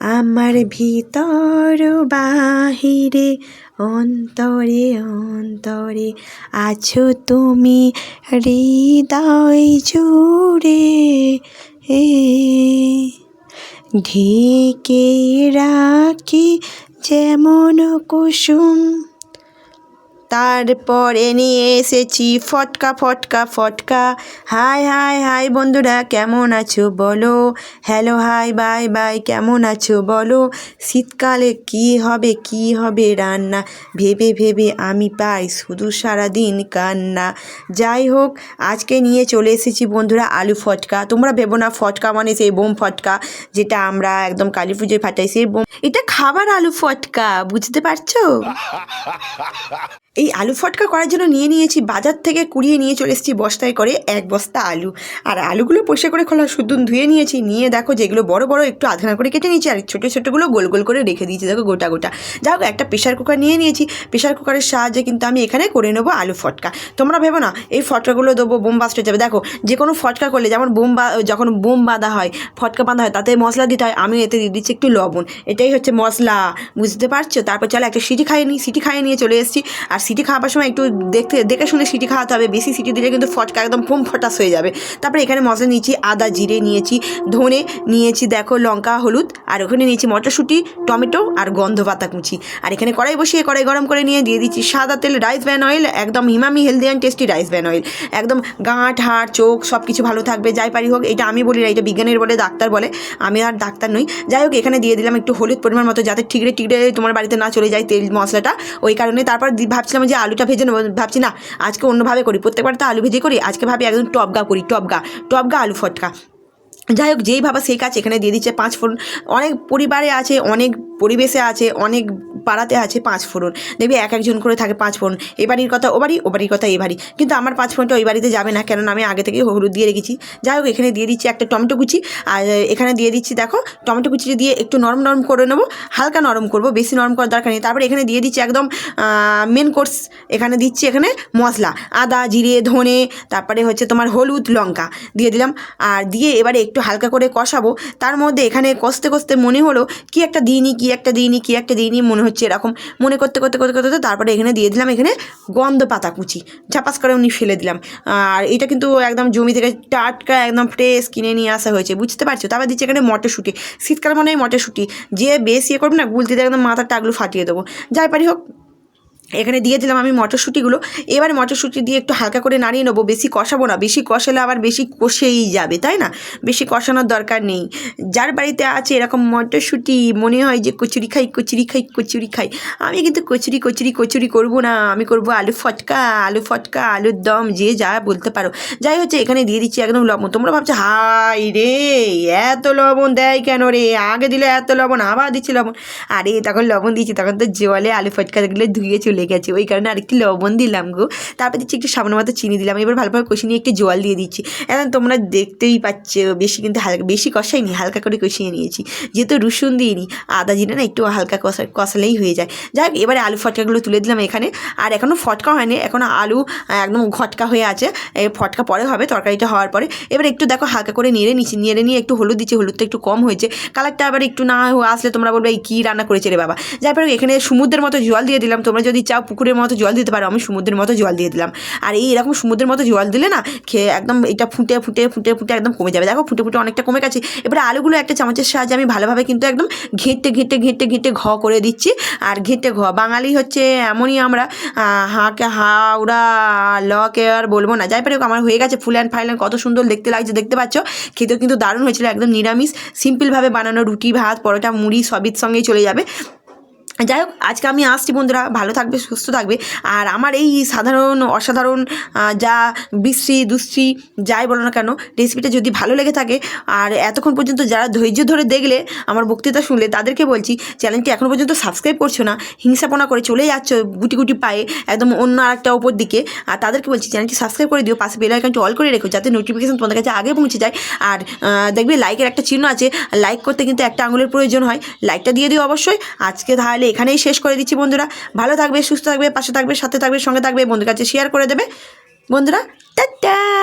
আমার ভিতর বাহিরে অন্তরে অন্তরে আছো তুমি হৃদয় জুড়ে। এ ঢেকে রাখি যেমন কুসুম তারপরে নিয়ে এসেছি, ফটকা ফটকা ফটকা। হাই হাই হাই বন্ধুরা, কেমন আছো বলো? হ্যালো হাই বাই বাই কেমন আছো বলো? শীতকালে কি হবে কি হবে রান্না? ভেবে ভেবে আমি পাই শুধু সারাদিন কান্না। যাই হোক, আজকে নিয়ে চলে এসেছি বন্ধুরা আলু ফটকা। তোমরা ভেবো না, ফটকা মানে সেই বোম ফটকা, যেটা আমরা একদম কালী পুজোয় ফাটাই। সেই বোম এটা খাবার আলু ফটকা, বুঝতে পারছ? এই আলু ফটকা করার জন্য নিয়ে নিয়েছি, বাজার থেকে কুড়িয়ে নিয়ে চলে এসেছি বস্তায় করে এক বস্তা আলু। আর আলুগুলো পরিষ্কার করে খোলা শুদ্ধ ধুয়ে নিয়েছি, নিয়ে দেখো যেগুলো বড় বড় একটু আধখানা করে কেটে নিয়েছি, আর ছোটো ছোটোগুলো গোল গোল করে রেখে দিয়েছি, দেখো গোটা গোটা। যাই হোক, একটা প্রেশার কুকার নিয়ে নিয়েছি প্রেশার কুকারের সাহায্যে কিন্তু আমি এখানে করে নেব আলু ফটকা। তোমরা ভেবো না, এই ফটকাগুলো দেবো, বোম বাস্ট যাবে। দেখো, যে কোনো ফটকা করলে, যেমন বোম বা, যখন বোম বাঁধা হয়, ফটকা বাঁধা হয়, তাতে মশলা দিতে হয়, আমি এতে দিয়ে দিচ্ছি একটু লবণ। এটাই হচ্ছে মশলা, বুঝতে পারছ? তারপর চলো একটা সিটি খাইয়ে নিই, সিটি খাইয়ে নিয়ে চলে এসেছি, আর সিটি খাওয়ার সময় একটু দেখতে, দেখে শুনে সিটি খাওয়াতে হবে। বেশি সিটি দিলে কিন্তু ফটকা একদম ফোম ফটাস হয়ে যাবে। তারপরে এখানে মশলা নিয়েছি, আদা, জিরে নিয়েছি, ধনে নিয়েছি, দেখো লঙ্কা, হলুদ, আর ওখানে নিয়েছি মটরশুঁটি, টমেটো আর গন্ধ পাতা কুচি। আর এখানে কড়াই বসিয়ে কড়াই গরম করে নিয়ে দিয়ে দিচ্ছি সাদা তেল রাইস ব্যান অয়েল একদম হিমামি healthy and tasty rice bran oil একদম গাঁট, হাড়, চোখ সব কিছু ভালো থাকবে, যাই পারি হোক, এটা আমি বলি না, এটা বিজ্ঞানের বলে, ডাক্তার বলে, আমি আর ডাক্তার নই। যাই হোক, এখানে দিয়ে দিলাম একটু হলুদ পরিমাণ মতো যাতে ঠিকরে ঠিকরে তোমার বাড়িতে না চলে যায় তেল মশলাটা, ওই কারণে। তারপর দি- ভাবছিলাম যে আলুটা ভেজে নেব, ভাবছি না, আজকে অন্যভাবে করি। প্রত্যেকবার তো আলু ভেজে করি, আজকে ভাবি একদম টপগা করি টপগা টপগা আলু ফটকা। যাই হোক, যেই ভাবা সেই কাজ এখানে দিয়ে দিচ্ছে। পাঁচ ফোড়ন, অনেক পরিবারে আছে, অনেক পরিবেশে আছে, অনেক পাড়াতে আছে পাঁচ ফোড়ন। দেখবি এক একজন করে থাকে পাঁচ ফোড়ন। এ বাড়ির কথা, ও বাড়ি, ও বাড়ির কথা এ বাড়ি। কিন্তু আমার পাঁচ ফোড়নটা ওই বাড়িতে যাবে না। কেননা আমি আগে থেকে হলুদ দিয়ে রেখেছি। যাই হোক, এখানে দিয়ে দিচ্ছি একটা টমেটো কুচি। আর এখানে দিয়ে দিচ্ছি, দেখো, টমেটো কুচি দিয়ে একটু নরম নরম করে নেব। হালকা নরম করব, বেশি নরম করার দরকার নেই। তারপরে এখানে দিয়ে দিচ্ছি একদম মেন কোর্স এখানে দিচ্ছি এখানে মশলা। আদা, জিরে, ধনে, তারপরে হচ্ছে তোমার হলুদ, লঙ্কা দিয়ে দিলাম। আর দিয়ে এবারে একটু হালকা করে কষাবো। তার মধ্যে এখানে কষতে কষতে মনে হলো, কি একটা দিইনি, কি একটা দিইনি, কি একটা দিইনি, মনে হচ্ছে এরকম। মনে করতে করতে করতে করতে করতে তারপরে এখানে দিয়ে দিলাম এখানে গন্ধ পাতা কুচি। ঝাপাস করে উনি ফেলে দিলাম। আর এটা কিন্তু একদম জমি থেকে টাটকা একদম ফ্রেশ কিনে নিয়ে আসা হয়েছে, বুঝতে পারছ? তারপর দিচ্ছি এখানে মটরশুঁটি। শীতকাল মনে হয় মটরশুঁটি। যে বেশি ইয়ে করবে না, গুলতিতে একদম মাথার টাকলু ফাটিয়ে দেবো। যাই পারি হোক এখানে দিয়ে দিলাম আমি মটরশুঁটিগুলো। এবার মটরশুঁটি দিয়ে একটু হালকা করে নাড়িয়ে নেব। বেশি কষাবো না। বেশি কষালে আবার বেশি কষেই যাবে, তাই না? বেশি কষানোর দরকার নেই। যার বাড়িতে আছে এরকম মটরশুঁটি, মনে হয় যে কচুরি খাই কচুরি খাই কচুরি খাই। আমি কিন্তু কচুরি কচুরি কচুরি করব না। আমি করব আলু ফটকা আলু ফটকা, আলুর দম, যে যা বলতে পারো। যাই হচ্ছে, এখানে দিয়ে দিচ্ছি একদম লবণ। তোমরা ভাবছ হাই রে, এত লবণ দেয় কেন রে? আগে দিলে এত লবণ, আবার দিচ্ছি লবণ। আরে, তখন লবণ দিয়েছি, তখন তো জলে আলু ফটকা দেখলে ধুয়ে চলে গেছে। ওই কারণে আরেকটু লবণ দিলাম গো। তারপর দিচ্ছি একটু সামান্য মতো চিনি দিলাম। এবার ভালোভাবে কষিয়ে নিয়ে একটু জল দিয়ে দিচ্ছি। এখন তোমরা দেখতেই পাচ্ছ, বেশি কিন্তু হালকা বেশি কষাইনি, হালকা করে কষিয়ে নিয়েছি। যেহেতু রসুন দিইনি, আদা জিরে না, একটু হালকা কষা, কষালেই হয়ে যায়। যাই হোক, এবারে আলু ফটকাগুলো তুলে দিলাম এখানে। আর এখনও ফটকা হয়নি, এখন আলু একদম ঘটকা হয়ে আছে। ফটকা পরে হবে, তরকারিটা হওয়ার পরে। এবার একটু দেখো হালকা করে নেড়ে নিচ্ছি। নেড়ে নিয়ে একটু হলুদ দিচ্ছি, হলুদটা একটু কম হয়েছে। কালারটা আবার একটু না আসলে তোমরা বলবে, এই কী রান্না করেছে রে বাবা? যার পরে এখানে সমুদ্রের মতো জল দিয়ে দিলাম। তোমরা যদি চাও পুকুরের মতো জল দিতে পারো, আমি সমুদ্রের মতো জল দিয়ে দিলাম। আর এই এরকম সমুদ্রের মতো জল দিলে না, খেয়ে একদম এটা ফুটে ফুটে ফুটে ফুটে একদম কমে যাবে। দেখো ফুটে ফুটে অনেকটা কমে গেছে। এবারে আলুগুলো একটা চামচের সাহায্যে আমি ভালোভাবে কিন্তু একদম ঘেঁটে ঘেঁটে ঘেঁটে ঘেঁটে ঘ করে দিচ্ছি। আর ঘেঁটে ঘ, বাঙালি হচ্ছে এমনই আমরা হাঁকে হাওড়া, লকে আর বলব না। যাই পারে আমার হয়ে গেছে ফুল অ্যান্ড ফাইল কত সুন্দর দেখতে লাগছে, দেখতে পাচ্ছ? খেতেও কিন্তু দারুণ হয়েছিল, একদম নিরামিষ, সিম্পলভাবে বানানো রুটি, ভাত, পরোটা, মুড়ি সবির সঙ্গেই চলে যাবে। যাই হোক, আজকে আমি আসছি বন্ধুরা, ভালো থাকবে, সুস্থ থাকবে। আর আমার এই সাধারণ, অসাধারণ যা বিশ্রী, দুশ্রী, যাই বলো না কেন রেসিপিটা যদি ভালো লেগে থাকে, আর এতক্ষণ পর্যন্ত যারা ধৈর্য ধরে দেখলে আমার বক্তৃতা শুনলে, তাদেরকে বলছি চ্যানেলটি এখনও পর্যন্ত সাবস্ক্রাইব করছ না, হিংসাপনা করে চলে যাচ্ছ গুটি গুটি পায়ে, একদম অন্য আরেকটা ওপর দিকে, আর তাদেরকে বলছি চ্যানেলটি সাবস্ক্রাইব করে দিও, পাশে বেল আইকনটি অল করে রেখো, যাতে নোটিফিকেশান তোমাদের কাছে আগে পৌঁছে যায়। আর দেখবে লাইকের একটা চিহ্ন আছে লাইক করতে কিন্তু একটা আঙুলের প্রয়োজন হয় লাইকটা দিয়ে দিও অবশ্যই। আজকে তাহলে এখানেই শেষ করে দিচ্ছি বন্ধুরা। ভালো থাকবে, সুস্থ থাকবে, পাশে থাকবে, সাথে থাকবে, সঙ্গে থাকবে, বন্ধুর কাছে শেয়ার করে দেবে। বন্ধুরা, টাটা!